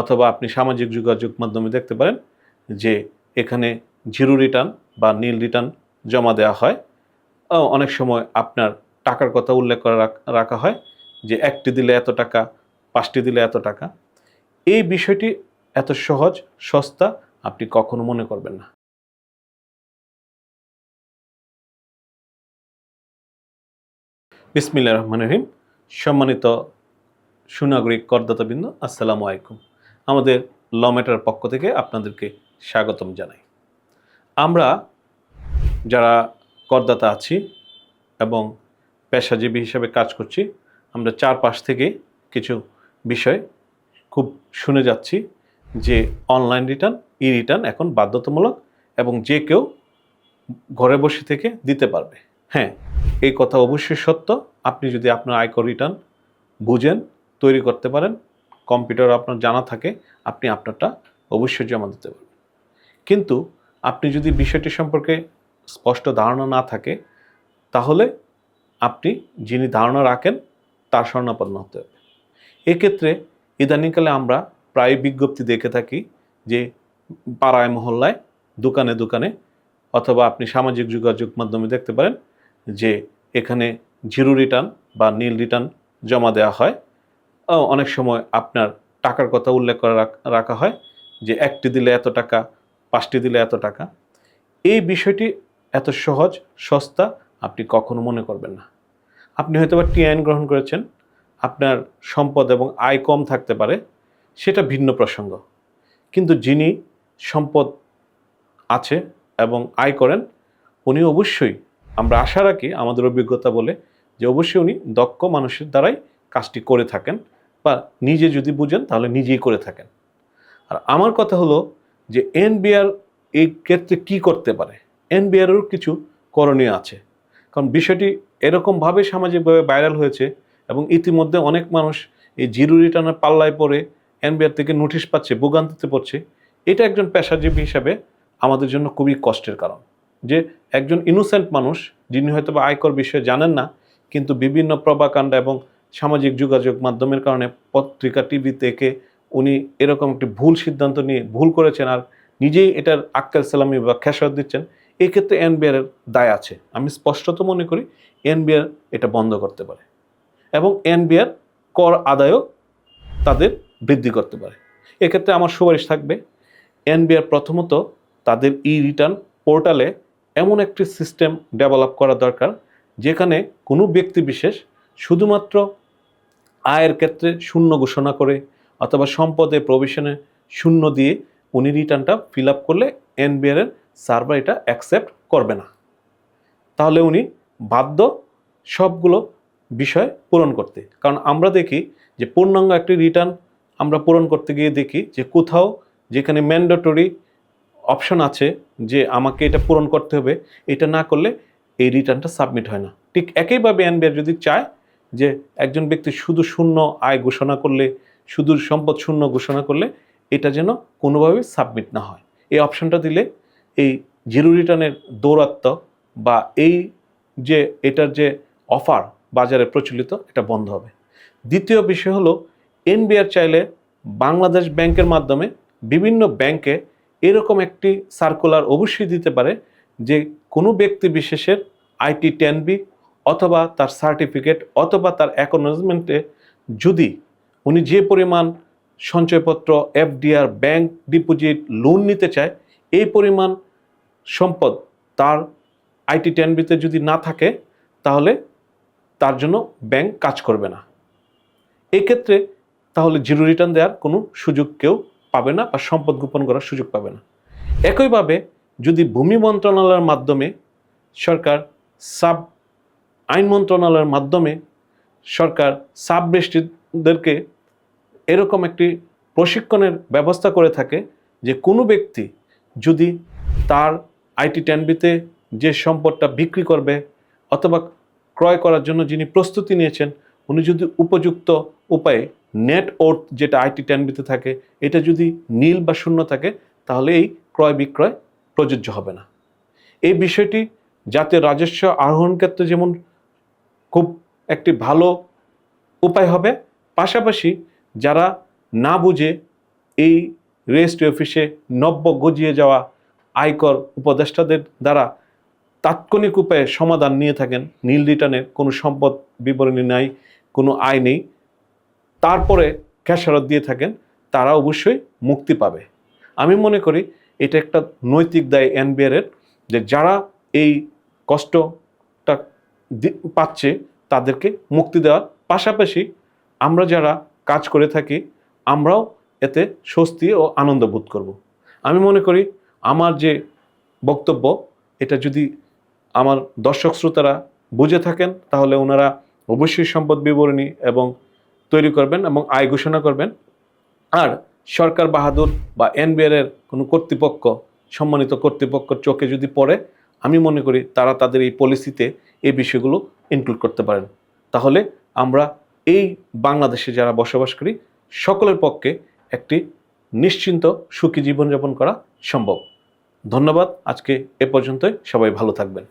অথবা আপনি সামাজিক যোগাযোগ মাধ্যমে দেখতে পারেন যে এখানে জিরো রিটার্ন বা নীল রিটার্ন জমা দেওয়া হয়। অনেক সময় আপনার টাকার কথা উল্লেখ করে রাখা হয় যে একটি দিলে এত টাকা, পাঁচটি দিলে এত টাকা। এই বিষয়টি এত সহজ, সস্তা আপনি কখনো মনে করবেন না। বিসমিল্লা রহমান রহিম। সম্মানিত সুনাগরিক করদাতাবৃন্দ, আসসালামু আলাইকুম। আমাদের ল ম্যাটার পক্ষ থেকে আপনাদেরকে স্বাগতম জানাই। আমরা যারা করদাতা আছি এবং পেশাজীবী হিসেবে কাজ করছি, আমরা চারপাশ থেকে কিছু বিষয় খুব শুনে যাচ্ছি যে অনলাইন রিটার্ন ই রিটার্ন এখন বাধ্যতামূলক এবং যে কেউ ঘরে বসে থেকে দিতে পারবে। হ্যাঁ এই কথা অবশ্যই সত্য। আপনি যদি আপনার আয়কর রিটার্ন বুঝেন, তৈরি করতে পারেন কম্পিউটার আপনার জানা থাকে, আপনি আপনারটা অবশ্যই জমা দিতে পারবেন। কিন্তু আপনি যদি বিষয়টি সম্পর্কে স্পষ্ট ধারণা না থাকে, তাহলে আপনি যিনি ধারণা রাখেন, তার স্বর্ণাপন্ন হতে হবে। এক্ষেত্রে ইদানিংকালে আমরা প্রায় বিজ্ঞপ্তি দেখে থাকি যে পাড়ায়, মহল্লায়, দোকানে দোকানে অথবা আপনি সামাজিক যোগাযোগ মাধ্যমে দেখতে পারেন যে এখানে জিরো রিটার্ন বা নীল রিটার্ন জমা দেওয়া হয়। অনেক সময় আপনার টাকার কথা উল্লেখ করে রাখ- হয় যে একটি দিলে এত টাকা, পাঁচটি দিলে এত টাকা। এই বিষয়টি এত সহজ, সস্তা আপনি কখনো মনে করবেন না। আপনি হয়তো বা টি আইন গ্রহণ করেছেন, আপনার সম্পদ এবং আয় কম থাকতে পারে, সেটা ভিন্ন প্রসঙ্গ। কিন্তু যিনি সম্পদ আছে এবং আয় করেন, উনি অবশ্যই, আমরা আশা রাখি আমাদের অভিজ্ঞতা বলে যে অবশ্যই উনি দক্ষ মানুষের দ্বারাই কাজটি করে থাকেন। বা নিজে যদি বুঝেন, তাহলে নিজেই করে থাকেন। আর আমার কথা হলো যে, এনবিআর এই ক্ষেত্রে কি করতে পারে? এনবিআরেরও কিছু করণীয় আছে। কারণ বিষয়টি এরকমভাবে সামাজিকভাবে ভাইরাল হয়েছে এবং ইতিমধ্যে অনেক মানুষ এই জিরো রিটার্নের পাল্লায় পড়ে এনবিআর থেকে নোটিশ পাচ্ছে, ভোগান্তিতে পড়ছে। এটা একজন পেশাজীবী হিসাবে আমাদের জন্য খুবই কষ্টের কারণ। যে, একজন ইনোসেন্ট মানুষ, যিনি হয়তো বা আয়কর বিষয়ে জানেন না, কিন্তু বিভিন্ন প্রবাকাণ্ড এবং সামাজিক যোগাযোগ মাধ্যমের কারণে পত্রিকা টিভি থেকে উনি এরকম একটি ভুল সিদ্ধান্ত নিয়ে ভুল করেছেন আর নিজেই এটার আক্কাল সালামি বা খেসারত দিচ্ছেন, এক্ষেত্রে ক্ষেত্রে এনবিআর এর দায় আছে। আমি স্পষ্টত মনে করি, এনবিআর এটা বন্ধ করতে পারে এবং এনবিআর কর আদায়ও তাদের বৃদ্ধি করতে পারে। এক্ষেত্রে আমার সুপারিশ থাকবে, এনবিআর প্রথমত তাদের ই রিটার্ন পোর্টালে এমন একটি সিস্টেম ডেভেলপ করা দরকার, যেখানে কোনো ব্যক্তি বিশেষ শুধুমাত্র আয়ের ক্ষেত্রে শূন্য ঘোষণা করে অথবা সম্পদে প্রভিশনে শূন্য দিয়ে উনি রিটার্নটা ফিল আপ করলে এনবিআর এর সার্ভার এটা অ্যাকসেপ্ট করবে না। তাহলে উনি বাধ্য সবগুলো বিষয় পূরণ করতে। কারণ আমরা দেখি যে পূর্ণাঙ্গ একটি রিটার্ন আমরা পূরণ করতে গিয়ে দেখি যে কোথাও যেখানে ম্যান্ডেটরি অপশন আছে যে আমাকে এটা পূরণ করতে হবে, এটা না করলে এই রিটার্নটা সাবমিট হয় না। ঠিক একইভাবে এনবিআর যদি চায় যে একজন ব্যক্তি শুধু শূন্য আয় ঘোষণা করলে, শুধু সম্পদ শূন্য ঘোষণা করলে এটা যেন কোনোভাবেই সাবমিট না হয়। এই অপশনটা দিলে এই জিরো রিটার্নের দৌরাত্ম বা এই যে এটার যে অফার বাজারে প্রচলিত, এটা বন্ধ হবে। দ্বিতীয় বিষয় হলো এনবিআর চাইলে বাংলাদেশ ব্যাংকের মাধ্যমে বিভিন্ন ব্যাংকে এরকম একটি সার্কুলার অবশ্যই দিতে পারে যে কোনো ব্যক্তি বিশেষের আইটি টেন বি অথবা তার সার্টিফিকেট অথবা তার অ্যাকনোলজমেন্টে যদি উনি যে পরিমাণ সঞ্চয়পত্র এফডিআর ব্যাংক ডিপোজিট লোন নিতে চায়, এই পরিমাণ সম্পদ তার আইটি টেন বিতে যদি না থাকে, তাহলে তার জন্য ব্যাংক কাজ করবে না। এক্ষেত্রে তাহলে জিরো রিটার্ন দেওয়ার কোনো সুযোগ কেউ পাবে না বা সম্পদ গোপন করার সুযোগ পাবে না। একইভাবে যদি ভূমি মন্ত্রণালয়ের মাধ্যমে সরকার সাব আইন মন্ত্রণালয়ের মাধ্যমে সরকার সাব রেজিস্ট্রিদেরকে এরকম একটি প্রশিক্ষণের ব্যবস্থা করে থাকে যে কোনো ব্যক্তি যদি তার আইটি টেনবিতে যে সম্পদটা বিক্রি করবে অথবা ক্রয় করার জন্য যিনি প্রস্তুতি নিয়েছেন, উনি যদি উপযুক্ত উপায়ে নেট ওর্থ যেটা আইটি টেনবিতে থাকে, এটা যদি নীল বা শূন্য থাকে, তাহলে এই ক্রয় বিক্রয় প্রযোজ্য হবে না। এই বিষয়টি জাতীয় রাজস্ব আহরণ ক্ষেত্রে যেমন খুব একটি ভালো উপায় হবে। পাশাপাশি যারা না বুঝে এই রেজিস্ট্রি অফিসে নব্য গজিয়ে যাওয়া আয়কর উপদেষ্টাদের দ্বারা তাৎক্ষণিক উপায়ে সমাধান নিয়ে থাকেন, নীল রিটার্নের কোনো সম্পদ বিবরণী নাই, কোনো আয় নেই, তারপরে খেসারত দিয়ে থাকেন, তারা অবশ্যই মুক্তি পাবে। আমি মনে করি এটা একটা নৈতিক দায় এনবিআর এর যে যারা এই কষ্টটা দি- পাচ্ছে তাদেরকে মুক্তি দেওয়ার। পাশাপাশি আমরা যারা কাজ করে থাকি, আমরাও এতে স্বস্তি ও আনন্দ বোধ করব। আমি মনে করি আমার যে বক্তব্য, এটা যদি আমার দর্শক শ্রোতারা বুঝে থাকেন, তাহলে ওনারা অবশ্যই সম্পদ বিবরণী এবং তৈরি করবেন এবং আয় ঘোষণা করবেন। আর সরকার বাহাদুর বা এনবিআর এর কোনো কর্তৃপক্ষ, সম্মানিত কর্তৃপক্ষের চোখে যদি পড়ে আমি মনে করি তারা তাদের এই পলিসিতে এই বিষয়গুলো ইনক্লুড করতে পারেন। তাহলে আমরা এই বাংলাদেশে যারা বসবাস করি, সকলের পক্ষে একটি নিশ্চিন্ত সুখী জীবনযাপন করা সম্ভব। ধন্যবাদ, আজকে এ পর্যন্তই। সবাই ভালো থাকবেন।